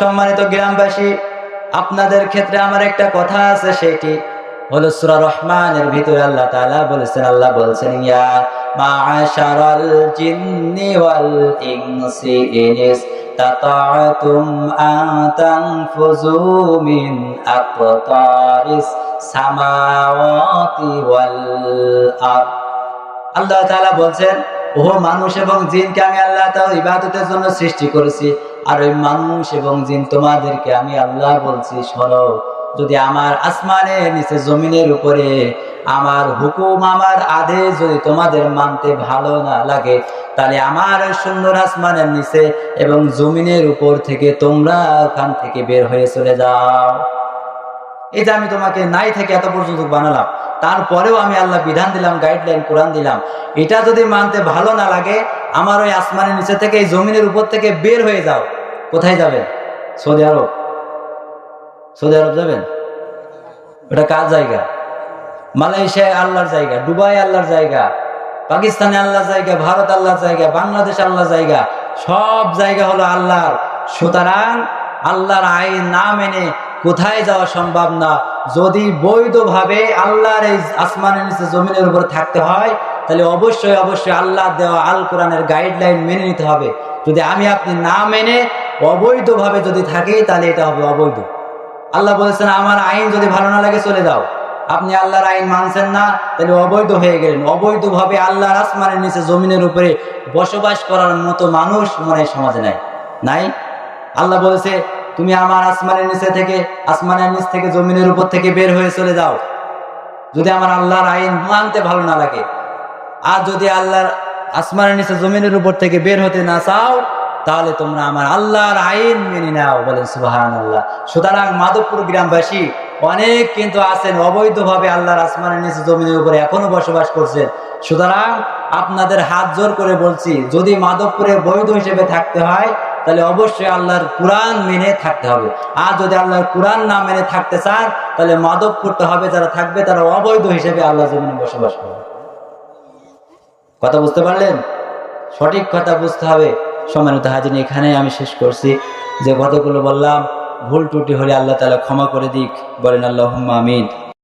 সম্মানিত গ্রামবাসী, আপনাদের ক্ষেত্রে আমার একটা কথা আছে সেটি হলো সূরা রহমানের ভিতরে আল্লাহ তাআলা বলেছেন, আল্লাহ বলছেন, ইয়া আল্লাহ বলছেন ও মানুষ এবং জিনকে আমি আল্লাহ ইবাদতের জন্য সৃষ্টি করেছি। আর ওই মানুষ এবং জিন তোমাদেরকে আমি আল্লাহ বলছি, শোনো, যদি আমার আসমানের নিচে জমিনের উপরে আমার হুকুম, আমার আদেশ যদি তোমাদের মানতে ভালো না লাগে, তাহলে আমার সুন্দর আসমানের নিচে এবং জমিনের উপর থেকে তোমরা ওখান থেকে বের হয়ে চলে যাও। এই যে আমি তোমাকে নাই থেকে এত পর্যন্ত বানালাম, তারপরেও আমি আল্লাহ বিধান দিলাম গাইডলাইন কোরআন দিলাম, এটা যদি মানতে ভালো না লাগে, আমার ওই আসমানের নিচে থেকে, এই জমিনের উপর থেকে বের হয়ে যাও। কোথায় যাবেন? সৌদি আরব। সৌদি আরব যাবেন? ওটা কার জায়গা? মালয়েশিয়ায় আল্লাহর জায়গা, দুবাই আল্লাহর জায়গা, পাকিস্তানে আল্লাহর জায়গা, ভারত আল্লাহর জায়গা, বাংলাদেশ আল্লাহর জায়গা, সব জায়গা হলো আল্লাহর। সুতরাং আল্লাহর আইন না মেনে কোথায় যাওয়া সম্ভব না। যদি বৈধভাবে আল্লাহর এই আসমানের নিচে জমিনের উপর থাকতে হয়, তাহলে অবশ্যই অবশ্যই আল্লাহ দেওয়া আল কোরআনের গাইডলাইন মেনে নিতে হবে। যদি আমি আপনি না মেনে অবৈধভাবে যদি থাকে, তাহলে এটা হবে অবৈধ। আল্লাহ বলেছেন, আমার আইন যদি ভালো না লাগে, চলে যাও। আপনি আল্লাহর আইন মানছেন না, তাহলে অবৈধ হয়ে গেলেন। অবৈধভাবে আল্লাহর আসমানের নিচে জমিনের উপরে বসবাস করার মতো মানুষ মনে সমাজে নাই। নাই? আল্লাহ বলেছে, তুমি আমার আসমানের নিচে থেকে, আসমানের নিচ থেকে জমিনের উপর থেকে বের হয়ে চলে যাও। যদি আমার আল্লাহর আইন মানতে ভালো না লাগে, আর যদি আল্লাহর আসমানের নিচে জমিনের উপর থেকে বের হতে না চাও তাহলে তোমরা আমার আল্লাহর আইন মেনে নাও, বলেন সুবাহান আল্লাহ সুতরাং মাধবপুর গ্রামবাসী, অনেক কিন্তু আছেন, অবৈধভাবে আল্লাহর আসমানের নিচে জমিনের উপরে এখনও বসবাস করছেন। সুতরাং আপনাদের হাত জোর করে বলছি, যদি মাধবপুরে বৈধ হিসেবে থাকতে হয়, তাহলে অবশ্যই আল্লাহর কোরআন মেনে থাকতে হবে। আর যদি আল্লাহর কোরআন না মেনে থাকতে চান, তাহলে মাদক করতে হবে, যারা থাকবে তারা অবৈধ হিসেবে আল্লাহ জমিনে বসবাস করবে। কথা বুঝতে পারলেন? সঠিক কথা বুঝতে হবে। সম্মানিত হাজির এখানে আমি শেষ করছি। যে কতগুলো বললাম, ভুল টুটি হলে আল্লাহ তালা ক্ষমা করে দিক। বলেন আল্লাহ আমিন।